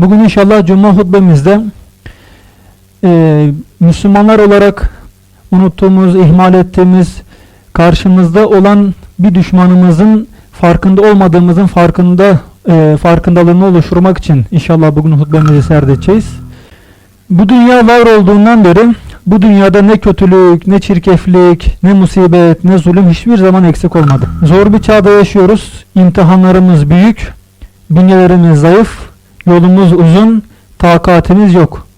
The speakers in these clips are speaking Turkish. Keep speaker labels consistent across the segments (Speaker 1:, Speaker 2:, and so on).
Speaker 1: Bugün inşallah Cuma hutbemizde e, Müslümanlar olarak unuttuğumuz, ihmal ettiğimiz, karşımızda olan bir düşmanımızın farkında olmadığımızın farkında e, farkındalığını oluşturmak için inşallah bugün hutbemizi serdedeceğiz. Bu dünya var olduğundan beri bu dünyada ne kötülük, ne çirkeflik, ne musibet, ne zulüm hiçbir zaman eksik olmadı. Zor bir çağda yaşıyoruz. İmtihanlarımız büyük, bünyelerimiz zayıf, yolumuz uzun, takatimiz yok.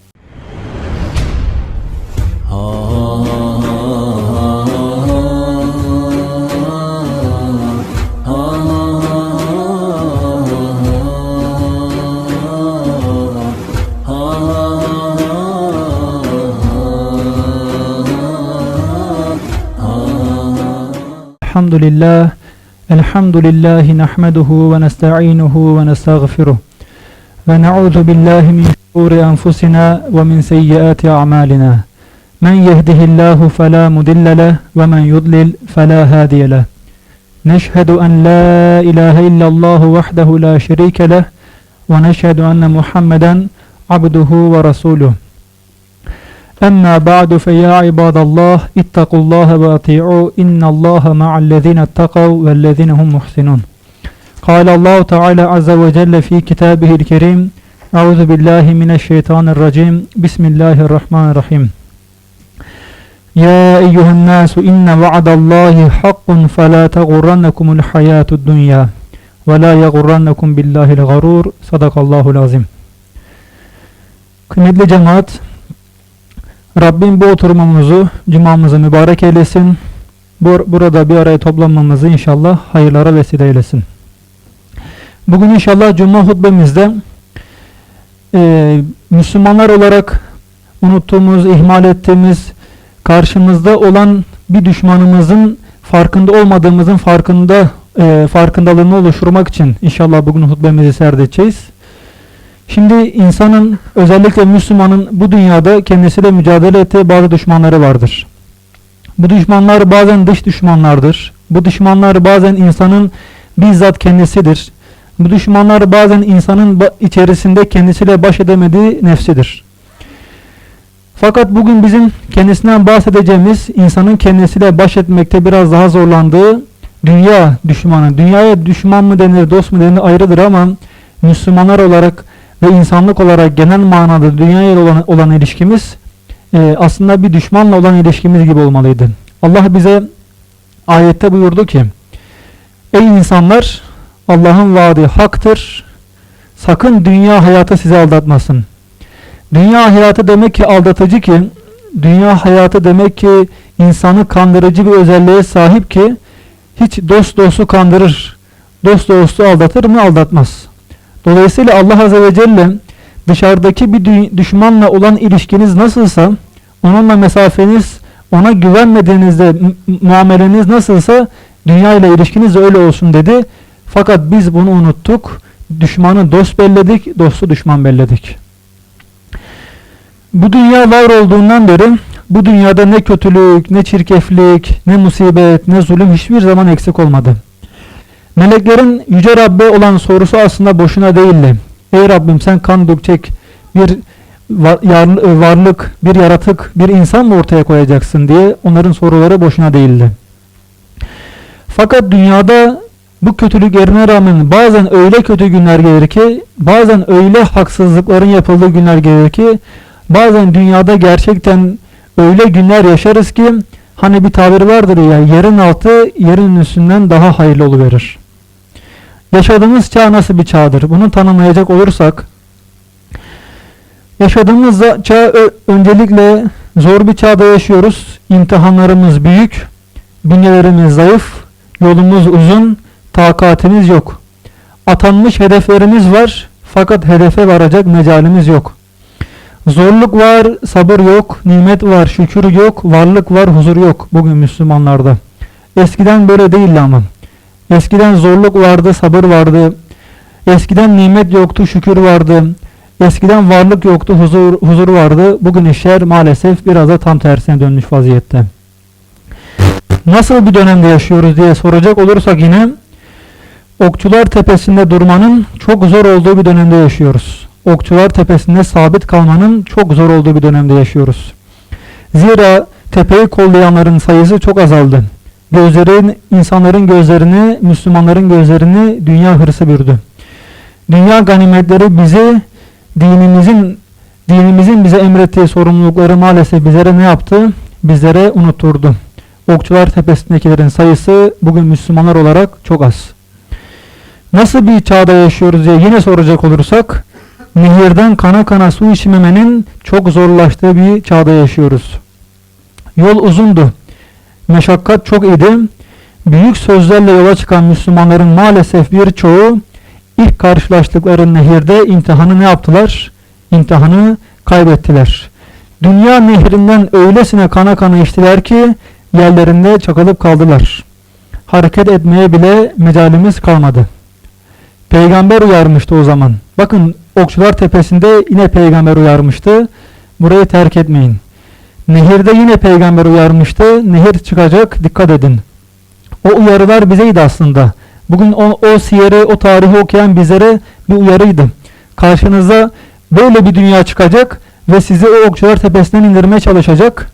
Speaker 1: الحمد لله الحمد لله نحمده ونستعينه ونستغفره ونعوذ بالله من شرور أنفسنا ومن سيئات أعمالنا. من يهده الله فلا مضل له ومن يضلل فلا هادي له. نشهد أن لا إله إلا الله وحده لا شريك له ونشهد أن محمدا عبده ورسوله. أما بعد فيا عباد الله اتقوا الله وأطيعوا إن الله مع الذين اتقوا والذين هم محسنون. قال الله تعالى عز وجل في كتابه الكريم أعوذ بالله من الشيطان الرجيم بسم الله الرحمن الرحيم يا أيها الناس إن وعد الله حق فلا تغرنكم الحياة الدنيا ولا يغرنكم بالله الغرور صدق الله العظيم Kıymetli cemaat, Rabbim bu oturumumuzu, cumamızı mübarek eylesin. Bur- burada bir araya toplanmamızı inşallah hayırlara vesile eylesin. Bugün inşallah cuma hutbemizde e, Müslümanlar olarak unuttuğumuz, ihmal ettiğimiz, karşımızda olan bir düşmanımızın farkında olmadığımızın farkında e, farkındalığını oluşturmak için inşallah bugün hutbemizi serdedeceğiz. Şimdi insanın özellikle Müslümanın bu dünyada kendisiyle mücadele ettiği bazı düşmanları vardır. Bu düşmanlar bazen dış düşmanlardır. Bu düşmanlar bazen insanın bizzat kendisidir. Bu düşmanlar bazen insanın içerisinde kendisiyle baş edemediği nefsidir. Fakat bugün bizim kendisinden bahsedeceğimiz insanın kendisiyle baş etmekte biraz daha zorlandığı dünya düşmanı. Dünyaya düşman mı denir, dost mu denir ayrıdır ama Müslümanlar olarak ve insanlık olarak genel manada dünyaya olan, olan ilişkimiz e, aslında bir düşmanla olan ilişkimiz gibi olmalıydı. Allah bize ayette buyurdu ki Ey insanlar Allah'ın vaadi haktır. Sakın dünya hayatı sizi aldatmasın. Dünya hayatı demek ki aldatıcı ki dünya hayatı demek ki insanı kandırıcı bir özelliğe sahip ki hiç dost dostu kandırır. Dost dostu aldatır mı? Aldatmaz. Dolayısıyla Allah Azze ve Celle dışarıdaki bir dü- düşmanla olan ilişkiniz nasılsa onunla mesafeniz ona güvenmediğinizde mu- muameleniz nasılsa dünya ile ilişkiniz öyle olsun dedi. Fakat biz bunu unuttuk. Düşmanı dost belledik, dostu düşman belledik. Bu dünya var olduğundan beri bu dünyada ne kötülük, ne çirkeflik, ne musibet, ne zulüm hiçbir zaman eksik olmadı. Meleklerin Yüce Rabbe olan sorusu aslında boşuna değildi. Ey Rabbim sen kan dökecek bir yar- varlık, bir yaratık, bir insan mı ortaya koyacaksın diye onların soruları boşuna değildi. Fakat dünyada bu kötülüklerine rağmen bazen öyle kötü günler gelir ki, bazen öyle haksızlıkların yapıldığı günler gelir ki, bazen dünyada gerçekten öyle günler yaşarız ki, hani bir tabir vardır ya, yerin altı yerin üstünden daha hayırlı oluverir. Yaşadığımız çağ nasıl bir çağdır? Bunu tanımlayacak olursak, yaşadığımız çağ öncelikle zor bir çağda yaşıyoruz. İmtihanlarımız büyük, bünyelerimiz zayıf, yolumuz uzun, takatimiz yok. Atanmış hedeflerimiz var fakat hedefe varacak mecalimiz yok. Zorluk var, sabır yok, nimet var, şükür yok, varlık var, huzur yok bugün Müslümanlarda. Eskiden böyle değildi ama. Eskiden zorluk vardı, sabır vardı. Eskiden nimet yoktu, şükür vardı. Eskiden varlık yoktu, huzur, huzur vardı. Bugün işler maalesef biraz da tam tersine dönmüş vaziyette. Nasıl bir dönemde yaşıyoruz diye soracak olursak yine Okçular Tepesi'nde durmanın çok zor olduğu bir dönemde yaşıyoruz. Okçular Tepesi'nde sabit kalmanın çok zor olduğu bir dönemde yaşıyoruz. Zira tepeyi kollayanların sayısı çok azaldı. Gözlerin, insanların gözlerini, Müslümanların gözlerini dünya hırsı bürüdü. Dünya ganimetleri bizi dinimizin dinimizin bize emrettiği sorumlulukları maalesef bizlere ne yaptı? Bizlere unutturdu. Okçular Tepesi'ndekilerin sayısı bugün Müslümanlar olarak çok az. Nasıl bir çağda yaşıyoruz diye yine soracak olursak, nehirden kana kana su içmemenin çok zorlaştığı bir çağda yaşıyoruz. Yol uzundu. Meşakkat çok idi. Büyük sözlerle yola çıkan Müslümanların maalesef birçoğu ilk karşılaştıkları nehirde imtihanı ne yaptılar? İmtihanı kaybettiler. Dünya nehrinden öylesine kana kana içtiler ki yerlerinde çakılıp kaldılar. Hareket etmeye bile mecalimiz kalmadı. Peygamber uyarmıştı o zaman. Bakın Okçular Tepesi'nde yine peygamber uyarmıştı. Burayı terk etmeyin. Nehirde yine peygamber uyarmıştı. Nehir çıkacak dikkat edin. O uyarılar bizeydi aslında. Bugün o, o siyeri, o tarihi okuyan bizlere bir uyarıydı. Karşınıza böyle bir dünya çıkacak ve sizi o okçular tepesinden indirmeye çalışacak.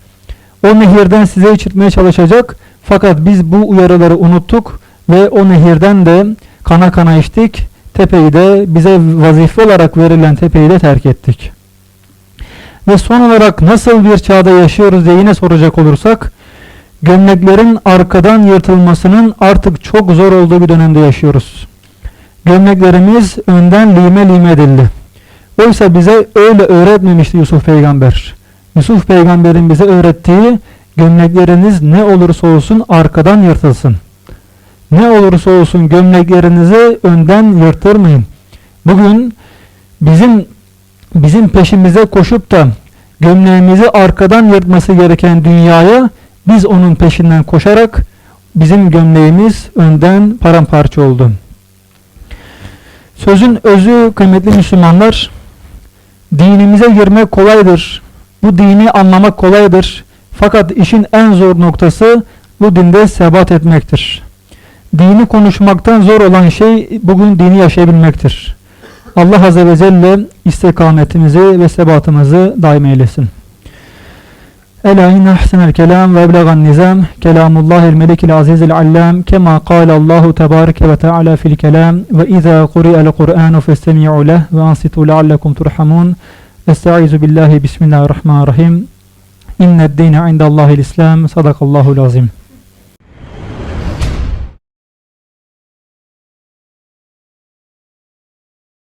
Speaker 1: O nehirden size içirtmeye çalışacak. Fakat biz bu uyarıları unuttuk ve o nehirden de kana kana içtik. Tepeyi de bize vazife olarak verilen tepeyi de terk ettik. Ve son olarak nasıl bir çağda yaşıyoruz diye yine soracak olursak gömleklerin arkadan yırtılmasının artık çok zor olduğu bir dönemde yaşıyoruz. Gömleklerimiz önden lime lime edildi. Oysa bize öyle öğretmemişti Yusuf peygamber. Yusuf peygamberin bize öğrettiği gömlekleriniz ne olursa olsun arkadan yırtılsın. Ne olursa olsun gömleklerinizi önden yırtırmayın. Bugün bizim bizim peşimize koşup da gömleğimizi arkadan yırtması gereken dünyaya biz onun peşinden koşarak bizim gömleğimiz önden paramparça oldu. Sözün özü kıymetli Müslümanlar dinimize girmek kolaydır. Bu dini anlamak kolaydır. Fakat işin en zor noktası bu dinde sebat etmektir. Dini konuşmaktan zor olan şey bugün dini yaşayabilmektir. Allah Azze ve Celle istikametimizi ve sebatımızı daim eylesin. Ela inne ahsenel kelam ve eblegan nizam kelamullahil melikil azizil allam. Kema kâle Allahu tebareke ve teala fil kelam. Ve izâ kuri'el Kur'anu festemi'u leh ve ansitu leallekum turhamun. Estaizu billahi bismillahirrahmanirrahim. İnned dine indallahil islam sadakallahul azim